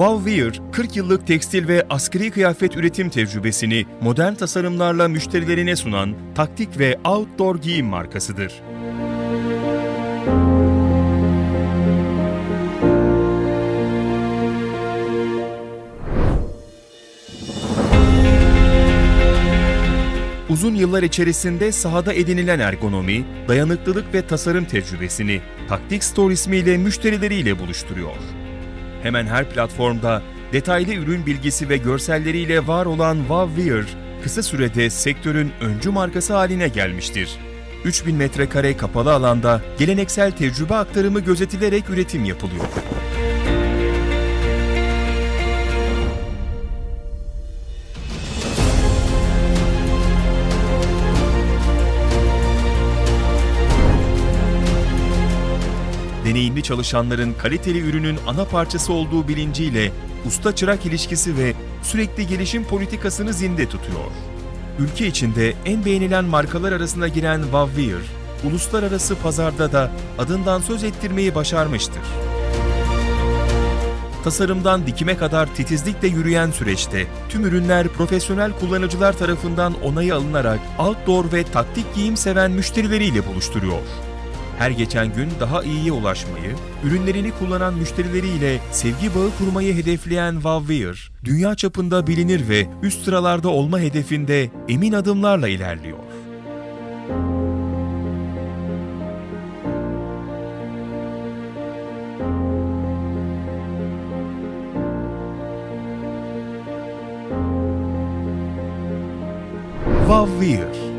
Wow Wear, 40 yıllık tekstil ve askeri kıyafet üretim tecrübesini modern tasarımlarla müşterilerine sunan taktik ve outdoor giyim markasıdır. Uzun yıllar içerisinde sahada edinilen ergonomi, dayanıklılık ve tasarım tecrübesini Taktik Store ismiyle müşterileriyle buluşturuyor. Hemen her platformda detaylı ürün bilgisi ve görselleriyle var olan Wow Wear, kısa sürede sektörün öncü markası haline gelmiştir. 3000 metrekare kapalı alanda geleneksel tecrübe aktarımı gözetilerek üretim yapılıyor. Deneyimli çalışanların kaliteli ürünün ana parçası olduğu bilinciyle usta çırak ilişkisi ve sürekli gelişim politikasını zinde tutuyor. Ülke içinde en beğenilen markalar arasına giren Wear, uluslararası pazarda da adından söz ettirmeyi başarmıştır. Tasarımdan dikime kadar titizlikle yürüyen süreçte tüm ürünler profesyonel kullanıcılar tarafından onayı alınarak outdoor ve taktik giyim seven müşterileriyle buluşturuyor her geçen gün daha iyiye ulaşmayı, ürünlerini kullanan müşterileriyle sevgi bağı kurmayı hedefleyen Wow Wear, dünya çapında bilinir ve üst sıralarda olma hedefinde emin adımlarla ilerliyor. Wow Wear